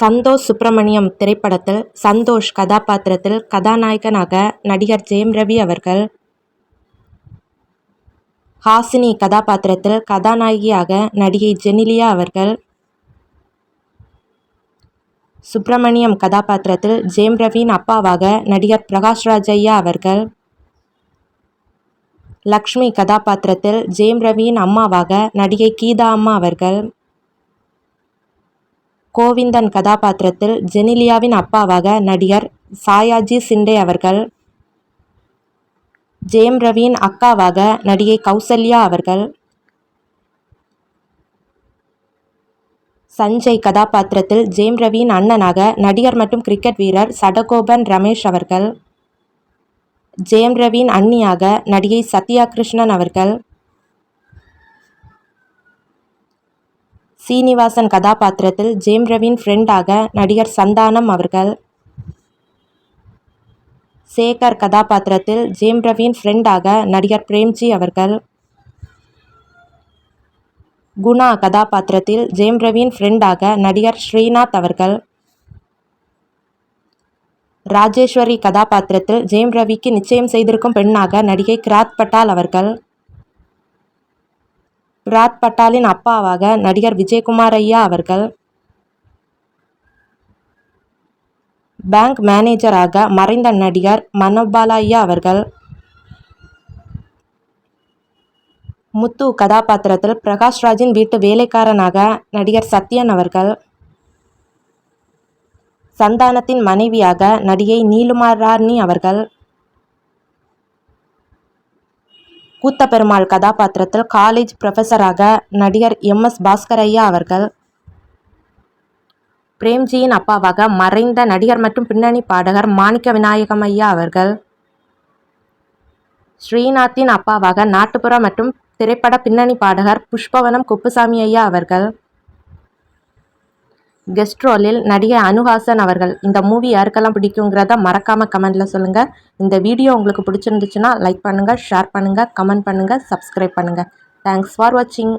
சந்தோஷ் சுப்ரமணியம் திரைப்படத்தில் சந்தோஷ் கதாபாத்திரத்தில் கதாநாயகனாக நடிகர் ஜெயம் ரவி அவர்கள். ஹாசினி கதாபாத்திரத்தில் கதாநாயகியாக நடிகை ஜெனிலியா அவர்கள். சுப்பிரமணியம் கதாபாத்திரத்தில் ஜெயம் ரவியின் அப்பாவாக நடிகர் பிரகாஷ்ராஜ் ஐயா அவர்கள். லக்ஷ்மி கதாபாத்திரத்தில் ஜெயம் ரவியின் அம்மாவாக நடிகை கீதா அம்மா அவர்கள். கோவிந்தன் கதாபாத்திரத்தில் ஜெனிலியாவின் அப்பாவாக நடிகர் சாயாஜி சிண்டே அவர்கள் ஜெயம் ரவியின் அக்காவாக நடிகை கௌசல்யா அவர்கள் சஞ்சய் கதாபாத்திரத்தில் ஜெயம் ரவியின் அண்ணனாக நடிகர் மற்றும் கிரிக்கெட் வீரர் சடகோபன் ரமேஷ் அவர்கள் ஜெயம் ரவியின் அண்ணியாக நடிகை சத்யா கிருஷ்ணன் அவர்கள் சீனிவாசன் கதாபாத்திரத்தில் ஜெயம் ரவியின் ஃப்ரெண்டாக நடிகர் சந்தானம் அவர்கள். சேகர் கதாபாத்திரத்தில் ஜெயம் ரவியின் ஃப்ரெண்டாக நடிகர் பிரேம்ஜி அவர்கள். குணா கதாபாத்திரத்தில் ஜெயம் ரவியின் ஃப்ரெண்டாக நடிகர் ஸ்ரீநாத் அவர்கள். ராஜேஸ்வரி கதாபாத்திரத்தில் ஜெயம் ரவிக்கு நிச்சயம் செய்திருக்கும் பெண்ணாக நடிகை கிராத் பட்டால் அவர்கள். ராத் பட்டாலின் அப்பாவாக நடிகர் விஜயகுமார் ஐயா அவர்கள் பேங்க் மேனேஜராக மறைந்த நடிகர் மனோபாலா ஐயா அவர்கள் முத்து கதாபாத்திரத்தில் பிரகாஷ்ராஜின் வீட்டு வேலைக்காரனாக நடிகர் சத்யன் அவர்கள் சந்தானத்தின் மனைவியாக நடிகை நீலுமாராணி அவர்கள் கூத்தப்பெருமாள் கதாபாத்திரத்தில் காலேஜ் ப்ரொஃபஸராக நடிகர் எம் எஸ் பாஸ்கரையா அவர்கள் பிரேம்ஜியின் அப்பாவாக மறைந்த நடிகர் மற்றும் பின்னணி பாடகர் மாணிக்க விநாயகம் ஐயா அவர்கள் ஸ்ரீநாத்தின் அப்பாவாக நாட்டுப்புற மற்றும் திரைப்பட பின்னணி பாடகர் புஷ்பவனம் குப்புசாமி ஐயா அவர்கள் கெஸ்ட் ரோலில் நடிகை அனுஹாசன் அவர்கள். இந்த மூவி யாருக்கெல்லாம் பிடிக்குங்கிறத மறக்காமல் கமெண்டில் சொல்லுங்கள் இந்த வீடியோ உங்களுக்கு பிடிச்சிருந்துச்சுன்னா லைக் பண்ணுங்கள் ஷேர் பண்ணுங்கள் கமெண்ட் பண்ணுங்கள் சப்ஸ்கிரைப் பண்ணுங்கள் தேங்க்ஸ் ஃபார் வாட்சிங்